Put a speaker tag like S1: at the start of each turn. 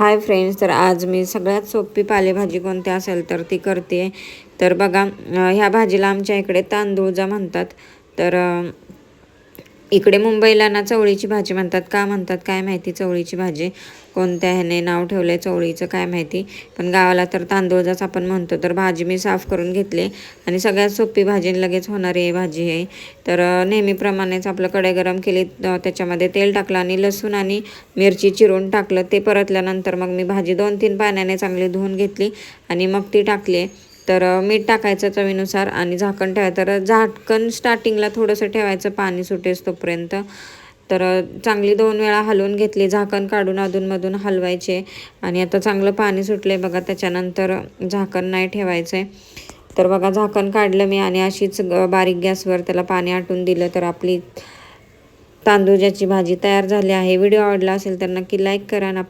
S1: Hi friends तर आज मी सगळ्यात सोपी पालेभाजी कोणती असेल तर ती करते. तर बघा ह्या भाजीला आमच्या इकडे तांदूळजा म्हणतात. तर इकडे मुंबईला ना चवळीची भाजी म्हणतात. का म्हणतात? काय माहिती चवळीची भाजी? कोणत्या ह्याने नाव ठेवलं आहे चवळीचं? काय माहिती? पण गावाला तर तांदूळचाच आपण म्हणतो तर भाजी मी साफ करून घेतली. आणि सगळ्यात सोपी भाजी लगेच होणारी आहे भाजी आहे तर नेहमीप्रमाणेच आपलं कढई गरम केली त्याच्यामध्ये तेल टाकलं आणि लसूण आणि मिरची चिरून टाकलं. ते परतल्यानंतर मग मी भाजी दोन तीन पाण्याने चांगली धुवून घेतली आणि मग ती टाकली. तर मीठ टाकायचं चवीनुसार आणि झाकण ठेवायचं. तर झाकण स्टार्टिंगला थोडंसं ठेवायचं पाणी सुटेस तोपर्यंत. तर चांगली दोन वेळा हलवून घेतली झाकण काढून अधूनमधून हलवायचे. आणि आता चांगलं पाणी सुटले बघा त्याच्यानंतर झाकण नाही ठेवायचं आहे तर बघा झाकण काढलं मी आणि अशीच ग- बारीक गॅसवर त्याला पाणी आटून दिलं. तर आपली तांदूळाची भाजी तयार झाली आहे. व्हिडिओ आवडला असेल तर नक्की लाईक करा आणि आपल्या